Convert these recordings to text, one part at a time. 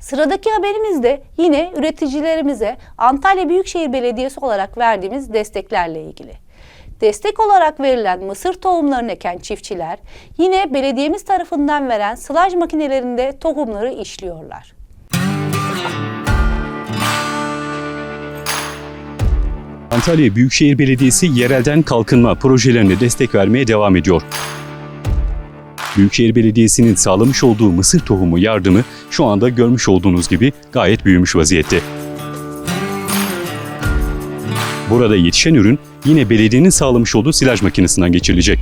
Sıradaki haberimiz de yine üreticilerimize Antalya Büyükşehir Belediyesi olarak verdiğimiz desteklerle ilgili. Destek olarak verilen mısır tohumlarını eken çiftçiler yine belediyemiz tarafından veren sılaj makinelerinde tohumları işliyorlar. Antalya Büyükşehir Belediyesi yerelden kalkınma projelerine destek vermeye devam ediyor. Büyükşehir Belediyesi'nin sağlamış olduğu mısır tohumu yardımı şu anda görmüş olduğunuz gibi gayet büyümüş vaziyette. Burada yetişen ürün yine belediyenin sağlamış olduğu silaj makinesinden geçirilecek.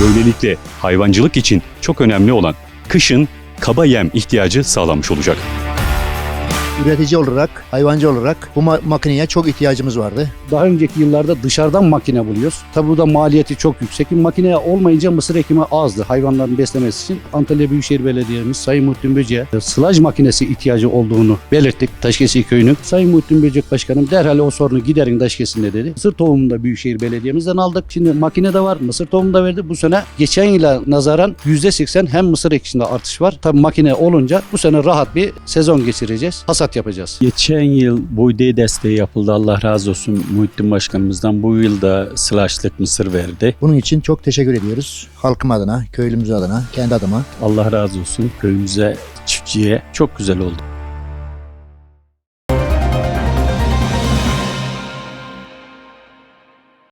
Böylelikle hayvancılık için çok önemli olan kışın kaba yem ihtiyacı sağlanmış olacak. Üretici olarak, hayvancı olarak bu ma- makineye çok ihtiyacımız vardı. Daha önceki yıllarda dışarıdan makine buluyoruz. Tabi bu da maliyeti çok yüksek. Makine olmayınca mısır ekimi azdı hayvanların beslemesi için. Antalya Büyükşehir Belediye'miz Sayın Muhittin Böcek'e sılaj makinesi ihtiyacı olduğunu belirttik Taşkesi Köyü'nün. Sayın Muhittin Böcek Başkanım derhal o sorunu giderin Taşkesi'nde dedi. Mısır tohumunu da Büyükşehir Belediye'mizden aldık. Şimdi makine de var, mısır tohumu da verdi. Bu sene geçen yıla nazaran %80 hem mısır ekişinde artış var. Tabi makine olunca bu sene rahat bir sezon geçireceğiz. Hasat yapacağız. Geçen yıl buğday desteği yapıldı. Allah razı olsun Muhittin Başkanımızdan. Bu yıl da sılaçlık mısır verdi. Bunun için çok teşekkür ediyoruz. Halkım adına, köylümüz adına, kendi adıma. Allah razı olsun köyümüze, çiftçiye çok güzel oldu.